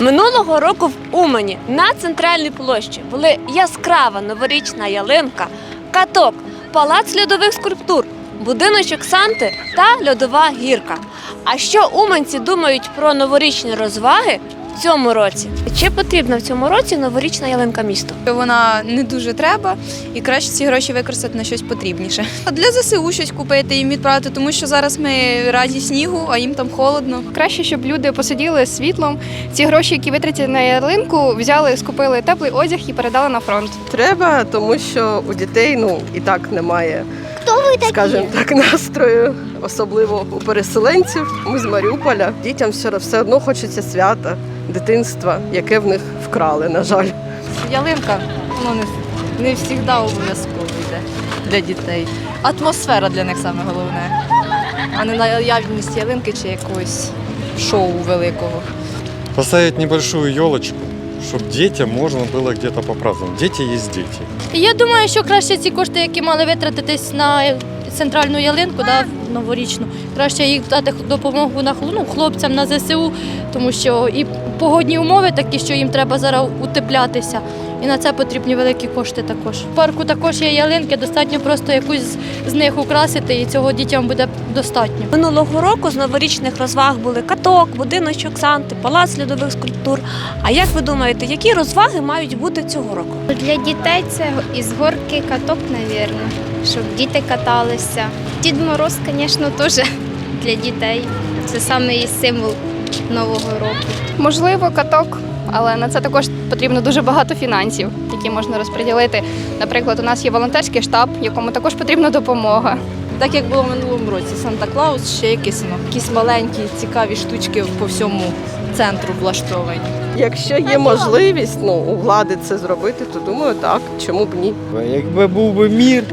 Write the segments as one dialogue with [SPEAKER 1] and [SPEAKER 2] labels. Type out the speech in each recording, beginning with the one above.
[SPEAKER 1] Минулого року в Умані на центральній площі були яскрава новорічна ялинка, каток, палац льодових скульптур, будиночок Санти та льодова гірка. А що уманці думають про новорічні розваги в цьому році? Чи потрібна в цьому році новорічна ялинка місту?
[SPEAKER 2] Вона не дуже треба, і краще ці гроші використати на щось потрібніше. А Для ЗСУ щось купити їм відправити, тому що зараз ми раді снігу, а їм там холодно.
[SPEAKER 3] Краще, щоб люди посиділи з світлом. Ці гроші, які витратять на ялинку, взяли, скупили теплий одяг і передали на фронт.
[SPEAKER 4] Треба, тому що у дітей ну і так немає, скажімо так, настрою, особливо у переселенців. Ми з Маріуполя. Дітям все, все одно хочеться свята, дитинства, яке в них вкрали, на жаль.
[SPEAKER 5] ялинка, воно не, не завжди обов'язково йде для дітей. Атмосфера для них саме головне, а не наявність ялинки чи якогось шоу великого.
[SPEAKER 6] Поставить небольшую елочку, чтобы дітям можна було где-то попраздновать. діти. есть дети.
[SPEAKER 7] Я думаю, що краще ці кошти, які мали витратитись на центральну ялинку, да, новорічну, краще їх дати допомогу на ну, хлопцям на ЗСУ, тому що і погодні умови такі, що їм треба зараз утеплятися. І на це потрібні великі кошти також. В парку також є ялинки, достатньо просто якусь з- них украсити, і цього дітям буде достатньо.
[SPEAKER 1] Минулого року з новорічних розваг були каток, будиночок Санти, палац льодових скульптур. А як ви думаєте, які розваги мають бути цього року?
[SPEAKER 8] Для дітей це із горки каток, мабуть, щоб діти каталися. Дід Мороз, звісно, теж для дітей. Це саме і символ Нового року.
[SPEAKER 3] Можливо, каток, але на це також потрібно дуже багато фінансів, які можна розподілити. Наприклад, у нас є волонтерський штаб, якому також потрібна допомога.
[SPEAKER 5] Так як було в минулому році, Санта Клаус ще якісь, ну, якісь маленькі цікаві штучки по всьому центру влаштовані.
[SPEAKER 4] Якщо є можливість ну, у влади це зробити, то думаю, так, чому б ні.
[SPEAKER 9] Якби був би мір,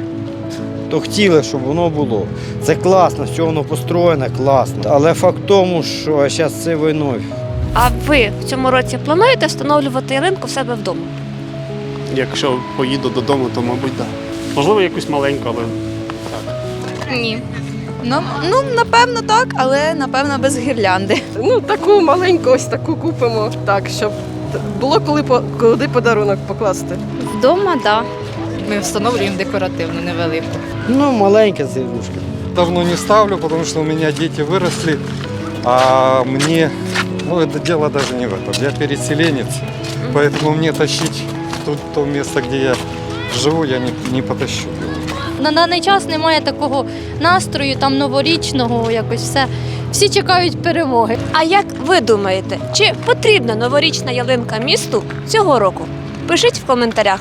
[SPEAKER 9] то хотіли, щоб воно було. Це класно, все воно построєне, класно. Але факт в тому, що зараз це війною.
[SPEAKER 1] А ви в цьому році плануєте встановлювати ялинку в себе вдома?
[SPEAKER 10] Якщо поїду додому, то мабуть так. Можливо, якусь маленьку, але
[SPEAKER 2] Ні. Ну, ну, напевно, так, але напевно без гірлянди.
[SPEAKER 4] Ну, таку маленьку, ось таку купимо, так, щоб було коли, по- куди подарунок покласти.
[SPEAKER 8] Вдома, так. Да.
[SPEAKER 5] Ми встановлюємо декоративну, невелику.
[SPEAKER 9] Ну, маленька це.
[SPEAKER 6] Давно не ставлю, потому что у меня дети выросли, а мне, ну это дело даже не в этом. Я переселенец, поэтому мне тащить тут то место, где я живу, я не, не потащу.
[SPEAKER 7] На даний час немає такого настрою, там новорічного, якось все. Всі чекають перемоги.
[SPEAKER 1] А як ви думаєте, чи потрібна новорічна ялинка місту цього року? Пишіть в коментарях.